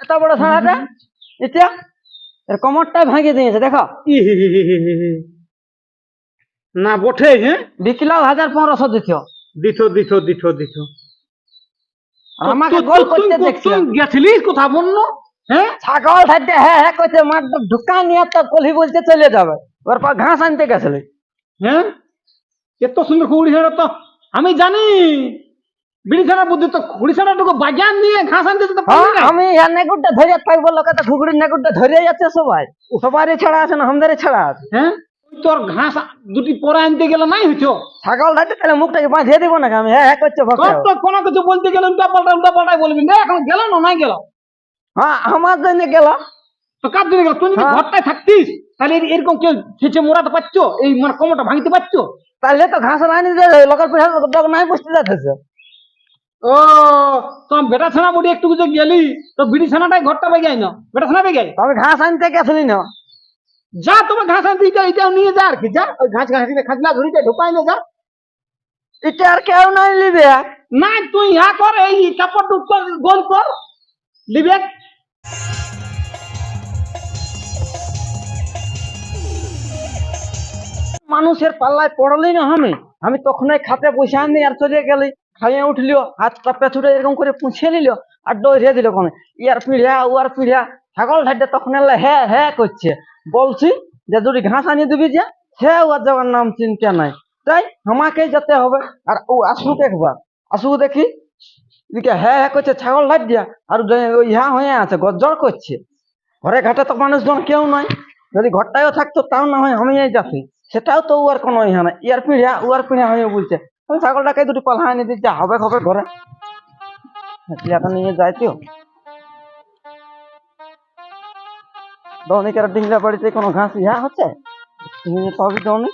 এত বড় ছানাটা এটা এর কোমরটাই ভাঙিয়ে দিয়েছে দেখো। না বটে হ্যাঁ? বিকিলাও হাজার পনেরোশো দিত দিত দিত দিত দিত আমাকে গোল করতে তুই- দেখছি। তুই গেছিলিস কোথা বন্য হ্যাঁ? ছাগল থাকতে হ্যাঁ হ্যাঁ করতে মার ঢুকা নিয়ে তো কলি বলতে চলে যাবে। ওর পর ঘাস আনতে গেছিলি। হ্যাঁ? এত সুন্দর খুঁড়ি ছাড়া তো। আমি জানি। বুদ্ধি তো নিয়ে ঘাস আনতে না। আমি আর নেগুরটা ধরে থাকব লোকে তো ঘুগড়ির ধরে যাচ্ছে সবাই। সবারই ছাড়া আছে না ছাড়া আছে। হ্যাঁ? তোর ঘাস দুটি পরে আনতে গেলে নাই হইছো? ছাগল থাকতে তাহলে মুখটাকে বাঁধিয়ে দিব না আমি? হ্যাঁ করছে ভক্ত। তো কোনো কিছু বলতে গেলে উল্টা পাল্টা উল্টা পাল্টাই বলবি। না এখন গেল না নাই গেল? হ্যাঁ আমার জন্য গেল। তো কার জন্য গেল? তুই যদি হ্যাঁ। ঘরটায় থাকতিস তাহলে এরকম কেউ ছেঁচে মোড়াতে পারছ এই মানে কোমরটা ভাঙতে পারছ তাহলে তো ঘাস আনি যে লোকের নাই বসতে যাচ্ছে ও তো বেটা ছানা বডি একটু যে গেলি? তো বিড়ি ছানাটাই ঘরটা বেগাই না বেটা ছানা বেগাই তবে ঘাস আনতে গেছিলি না? যা তোমার ঘাস আনতে এটা এটাও নিয়ে যা আর কি যা। ওই ঘাস ঘাস খাজলা ধরিটা ঢুকাই না যা। এটা আর কেউ নাই লিবে? না তুই ইহা কর এই কাপড় টুক কর গোল কর। লিবে? মানুষের পাল্লায় পড়লি না আমি? আমি তখনই খাতে পয়সা আনি আর চলে গেলি। খাইয়ে উঠলিও, হাতটা পেছুটে এরকম করে পুছে নিল আর ডরে দিল কোনে ইয়ার পিড়িয়া, উয়ার পিড়িয়া, ছাগল ধাইটা তখন এলে হ্যাঁ হ্যাঁ করছে। বলছি যে, যদি ঘাস আনিয়ে দিবি যে হ্যাঁ উয়ার যাওয়ার নাম চিন্তা নাই। তাই আমাকে যেতে হবে। আর ও আসুক একবার। আসুক দেখি। এদিকে হ্যাঁ হ্যাঁ করছে, ছাগল ধার দিয়া, আর ইহা হয়ে আছে, গজ্জর করছে। ঘরে ঘাটে তো মানুষজন কেউ নয় যদি ঘরটাও থাকতো, তাও না হয় আমি যাচ্ছি সেটাও তো উয়ার কোনো ইহা নাই। ইয়ার পিড়িয়া, উয়ার পিড়িয়া হয়ে বলছে ছাগলটাকে দুটি পালা এনে দিচ্ছে হবে হবে ঘরে। পিড়িয়াটা নিয়ে তো। দৌনিকের ডিংলা বাড়িতে কোনো ঘাস ইহা হচ্ছে? নিয়ে তবে দৌনি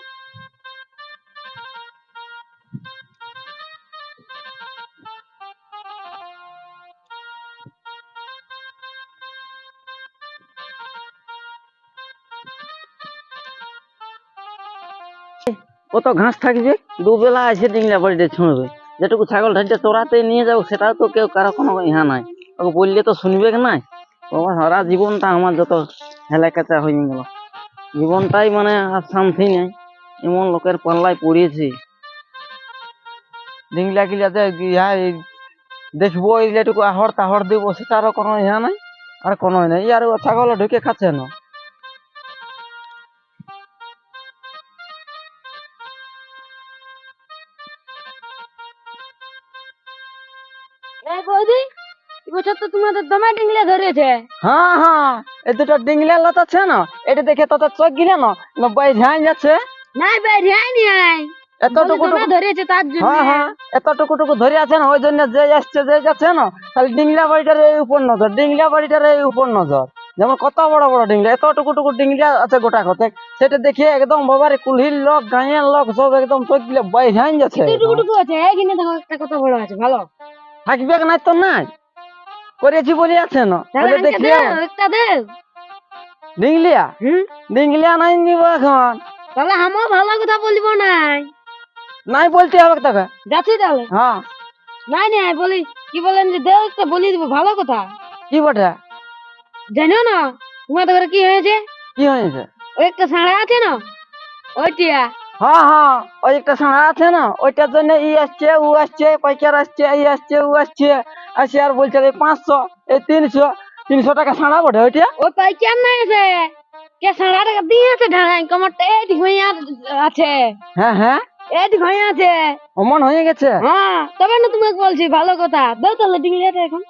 কত ঘাস থাকবে দুবেলা আছে ডিংলা বাড়িতে ছুঁড়বে। যেটুকু ছাগল ঢালতে চড়াতে নিয়ে যাব, সেটাও তো কেউ কারও কোনো ইহা নাই। ওকে বললে তো শুনবে নাই? বাবা, সারা জীবনটা আমার যত হেলাকাচা হয়ে গেল। জীবনটাই মানে আর শান্তি নেই। এমন লোকের পাল্লায় পড়িয়েছি ডিংলা কিলা যে ইহা দেখব এইলেটুকু আহর তাহর দিব, সেটারও কোনো ইহা নাই। আর কোনো নাই। ইয়ার ছাগল ঢুকে খাচ্ছে না। তোমাদের দমে ডিংলে ধরেছে। হ্যাঁ হ্যাঁ এই দুটো ডিংলা লতা আছে না এটা দেখে তোদের চোখ গিলে না না বাই ঝাই যাচ্ছে। নাই। বাইরে আইনি আই এতটুকু ধরেছে তার জন্য। হ্যাঁ হ্যাঁ এতটুকু টুকু ধরে আছে না ওই জন্য যে আসছে যে যাচ্ছে না তাহলে ডিংলা বাড়িটার এই উপর নজর ডিংলা বাড়িটার এই উপর নজর। যেমন কত বড় বড় ডিংলা এতটুকু টুকু টুকু ডিংলা আছে গোটা কত সেটা দেখিয়ে একদম বাবারে কুলহির লোক গাঁয়ের লোক সব একদম চোখ গিলে বাই ঝাই যাচ্ছে। আছে এইখানে দেখো একটা কত বড় আছে ভালো। থাকবে নাই তো নাই? করেছি বলে ডিংলিয়া? ডিংলিয়া নাই নিব এখন। তাহলে আমার ভালো কথা বলব নাই। নাই বলতে হবে তোকে। যাচ্ছি তাহলে। হ্যাঁ। নাই নাই বলি কি বলেন যে দেও একটা বলি দিব ভালো কথা। কি বটে? জানো না তোমাদের ঘরে কি হয়েছে? কি হয়েছে? ওই একটা সাড়া আছে না? ওইটিয়া। হ্যাঁ হ্যাঁ ওই একটা সাড়া আছে না? ওইটার জন্য ই আসছে ও আসছে পাইকার আসছে ই আসছে ও আসছে। আসে আর বলছে এই পাঁচশো এই তিনশো তিনশো টাকা সাড়া বটে ওইটা? ওই পাইকার নাই আছে কে সাড়া টাকা দিয়ে আছে কমরটা এইটি হয়ে আছে। হ্যাঁ হ্যাঁ। এইটি হয়ে আছে। অমন হয়ে গেছে? হ্যাঁ তবে না তোমাকে বলছি ভালো কথা। দাও তাহলে ডিংলিয়াটা এখন।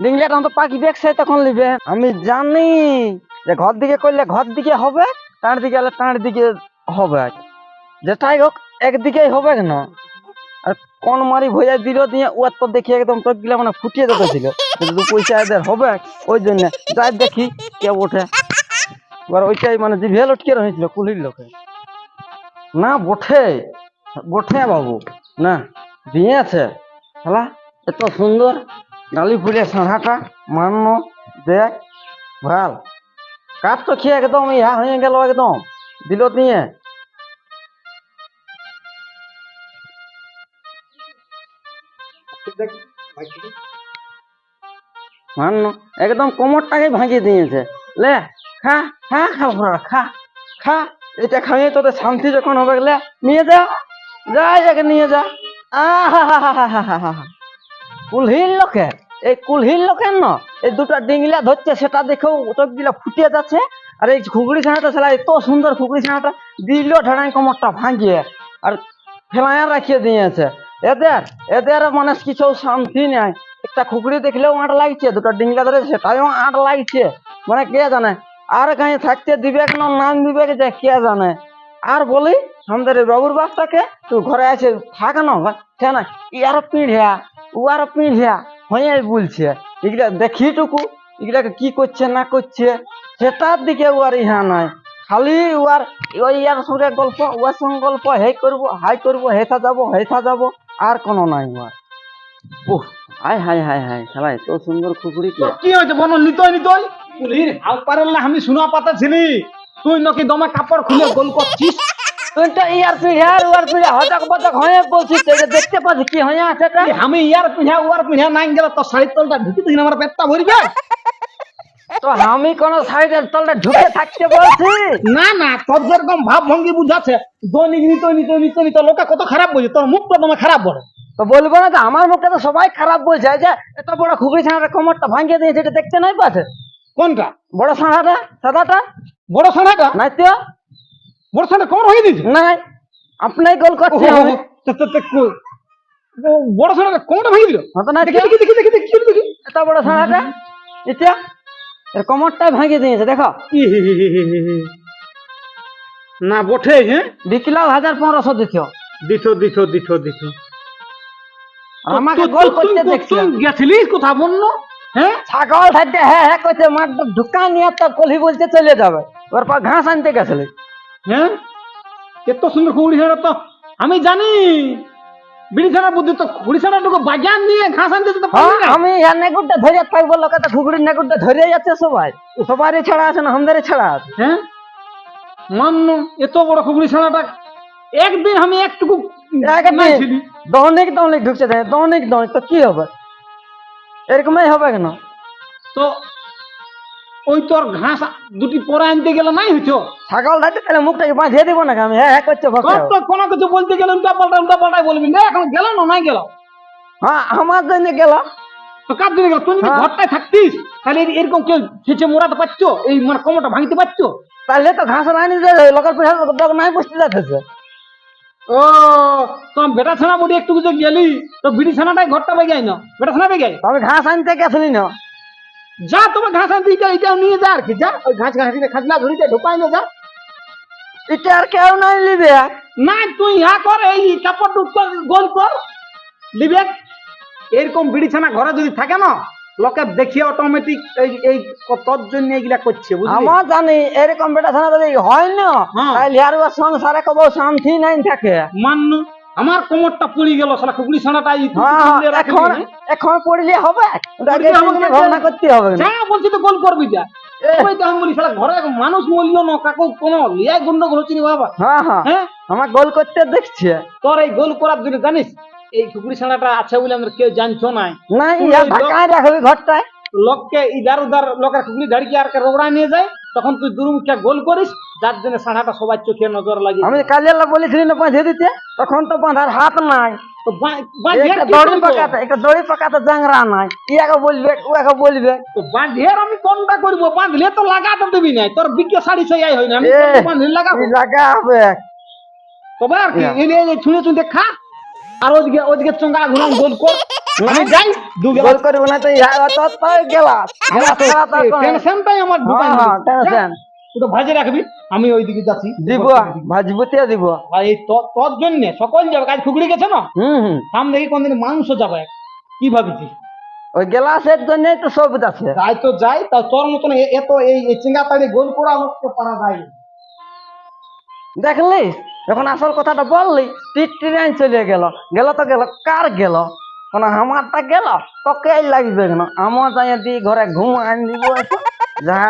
ডিংলিয়াটা তো পাখি দেখছে তখন নিবে আমি জানি যে ঘর দিকে করলে ঘর দিকে হবে তার দিকে হলে তার দিকে হবে। যেটাই হোক একদিকেই হবে না কোন মারি ভইয়া দিল দিয়ে ও তো দেখি একদম চোখ গিলা মানে ফুটিয়ে দিতেছিল। কিন্তু দু পয়সা এদের হবে, ওই জন্য যাই দেখি কে ওঠে। এবার ওইটাই মানে জিভে লটকে রয়েছিল কুলির লোকে। না, বঠে বঠে বাবু, না দিয়েছে হলা এত সুন্দর, গালি ফুলে সাঁড়াটা মান্য, দেখ, ভালো। কাঠ তো খেয়ে একদম ইহা হয়ে গেল একদম। দিল নিয়ে মান্য একদম কোমরটাকে ভাঙিয়ে দিয়েছে। লে, খা খা খা ঘোড়া খা খা, এটা খাইয়ে তোদের শান্তি যখন হবে, লে, নিয়ে যা যা একে নিয়ে যা। কুলহির লোকে এই কুলহির লোকের ন, এই দুটো ডিংলা ধরছে, সেটা দেখেও চোখগুলা ফুটিয়ে যাচ্ছে, আর এই খুগড়ি ছানাটা ছেলে এত সুন্দর খুগড়ি ছানাটা দিল ঢাড়াই কোমরটা ভাঙিয়ে আর ফেলাইয়া রাখিয়ে দিয়েছে। এদের এদের মানে কিছু শান্তি নেই। একটা খুকড়ি দেখলেও আট লাগছে, দুটো ডিংলা ধরে সেটাও আট লাগছে। মানে কে জানে? আর কাहीं থাকতে দিবে নাম দিবে যে কে জানে? আর বলি, আমাদের বাবুর বাপটাকে তুই ঘরে আছে থাক না সে না ইয়ার পিঁড়িয়া উয়ার পিঁড়িয়া হয়ে বলছে। এগুলা দেখি টুকু, এগুলাকে কি করছে, না করছে, সেটার দিকে উয়ার ইহা নাই। খালি উয়ার ইয়ার সঙ্গে গল্প উয়ার সঙ্গে গল্প হে করব, হাই করব, হেথা যাব হেথা যাব। আর কোনো নাই উয়ার উহ হাই হাই হাই হাই শালা এত সুন্দর খুকুরি কি? তো কি হয়েছে বনো নিতই নিতই? কুলির হাল পারেল না আমি শোনা পাতা ছিলি। তুই নাকি দমে কাপড় খুলে গোল করছিস? তুই ইয়ার আর উয়ার পিঁড়িয়া হজক বজক হয়ে তো এটা দেখতে পাচ্ছি কি হয়ে আছে আমি ইয়ার পিঠা ওয়ার পিঠা নাই গেল তো শাড়ির তলটা ঢুকি দিন আমার পেটটা ভরি যায় তো আমি কোন সাইডের তলটা ঢুকে থাকতে বলছি। না না তোর যেরকম ভাব ভঙ্গি বুঝাচ্ছে দৈনিক নিত নিত নিত নিত লোকে কত খারাপ বোঝে তোর মুখটা তোমার খারাপ বলে তো বলব না যে আমার মুখে তো সবাই খারাপ বলছে যে এত বড় খুকরি ছানাটা কোমরটা ভাঙিয়ে দিয়েছে এটা দেখতে নাই পাচ্ছে কোনটা? বড় ছানাটা সাদাটা? বড় সানাটা নাই তো। বড় সানা কমর হয়ে দিয়েছে? নাই। আপনি গোল করছে বড় সানাটা কোমরটা ভেঙে দিল? দেখি দেখি দেখি দেখি দেখি দেখি, দেখি। এত বড় ছানাটা এটা এর কোমরটাই ভাঙিয়ে দিয়েছে দেখো। না বটে হ্যাঁ বিকিলাও হাজার পনেরোশো দিত দিত দিত দিত দিত আমাকে গোল করতে দেখছি তুই গেছিলিস কোথা বন্য হ্যাঁ ছাগল থাকতে হ্যাঁ হ্যাঁ করতে মাঠটা ঢুকা নিয়ে তো কলি বলতে চলে যাবে। ওর পর ঘাস আনতে গেছিলি। হ্যাঁ এত সুন্দর কুড়ি তো। আমি জানি বিড়ি ছাড়া বুদ্ধি তো কুড়ি ছাড়া টুকু বাজার নিয়ে ঘাস আনতে যেতে হ্যাঁ আমি এর নেগুরটা ধরে থাকব লোকে তো খুকুরির নেগুরটা ধরে যাচ্ছে সবাই। সবারই ছাড়া আছে না আমাদেরই ছাড়া আছে। হ্যাঁ? মান্য এত বড় কুড়ি ছাড়াটা একদিন আমি একটুকু একদিন। দৈনিক দৈনিক ঢুকছে দেয় দৈনিক দৈনিক তো কি হবে? এরকমই হবে কেন? তো ওই তোর ঘাস দুটি পরে আনতে গেলে নাই হইতো ছাগল তাহলে মুখটাকে বাঁধিয়ে দিব না আমি? হ্যাঁ হ্যাঁ করছে তো কোনো কিছু বলতে গেলে উল্টা পাল্টা উল্টা পাল্টাই বলবি? না এখন গেল না নাই গেল? হ্যাঁ আমার জন্য গেল। তো কার দিনে গেল? তুই যদি হ্যাঁ। ঘরটায় থাকতিস তাহলে এরকম কেউ ছেঁচে মোড়াতে পারছ? এই মানে কমটা ভাঙতে পারছ? তাহলে তো ঘাস নাই নিতে লোকের নাই বসতে যাচ্ছে ও তো বেটা ছানা বডি একটু গেলি? তো বিড়ি ছানাটাই ঘরটা বেগাই না বেটা ছানা বেগাই আমি ঘাস আনতে গেছিলি না। যা তোমার ঘাস আনতে এটা এটাও নিয়ে যা আর কি যা। ওই ঘাস ঘাস খাজনা ধরিতে ঢোকাই না যা। এটা আর কেউ নাই নিবে না তুই ইহা কর এই কাপড় উত্তর গোল কর। লিবে এরকম বিড়ি ছানা ঘরে যদি থাকে না লোকে দেখি অটোমেটিক এই এই তোর জন্য এইগুলা করছে বুঝলি? আমার জানি এরকম বেটা ছানা যদি হয় না হ্যাঁ। তাহলে আর সংসারে কব শান্তি নাই থাকে। মান্য। আমার কোমরটা পুড়ি গেল সারা কুকুরি ছানাটা হ্যাঁ হ্যাঁ, এখন এখন পড়লে হবে? না, ভাবনা করতে হবে না। বলছি তো গোল করবি যা। ওই তো আমি বলি ঘরে মানুষ মূল্য না কাকু কোনো লিয়াই গন্ডগোল হচ্ছে রে বাবা? হ্যাঁ হ্যাঁ। হ্যাঁ? আমার গোল করতে দেখছে। তোর এই গোল করার জন্য জানিস এই কুকুরি ছানাটা আছে বলে আমরা কেউ জানছো নাই। না ইয়া ঢাকায় রাখবি ঘরটায়। লোককে ইধার উধার লোকের কুকুরি ধাড়িকে আর রোগড়া নিয়ে যায়? তখন তুই দুরুমুখা গোল করিস যার জন্য সাড়াটা সবার চোখে নজর লাগে। আমি কালিয়ালা বলেছিলি না বাঁধে দিতে তখন তো বাঁধার হাত নাই। তো বা- বাঁধিয়ে একটা কি দড়ি পাকাতে একটা দড়ি পাকাতে জাংরা নাই। ইয়াকে বলবে তো আমি কোনটা করব? বাঁধলে তো লাগাতে দিবি নাই তোর বিকে শাড়ি হয় না বাঁধলে লাগাবো? লাগা হবে তবে আর কি। এনে এনে ছুঁড়ে ছুঁড়ে খা। আর ওদিকে ওদিকে চঙ্গা ঘুরাম গোল কর। আমি যাই দু গোল না তো ইয়া তো তো গেলা। গেলা ছাড়া তো আর কোনো- টেনশনটাই আমার ঢুকাই টেনশন তো ভাজে রাখবি আমি ওইদিকে যাচ্ছি। দিব ভাজবুতে দিব। আর এই তোর জন্য সকল যাবে। কাজ খুগড়ি গেছে না? হুম হুম। সামনে দেখি কোনদিন মাংস যাবে। কি ভাবিছিস? ওই গেলাসের জন্যই তো সব আছে যাই তো যাই তা তোর মতন এত এই চিঙ্গা তাড়ি গোল করা লোককে পারা যায়। দেখলি যখন আসল কথাটা বললি টিট ট্রেন চলে গেল। গেল তো গেল কার গেল? কোন আমারটা গেল। তোকে লাগবে কেন? আমার যাই ঘরে ঘুম আনি দিব। যা।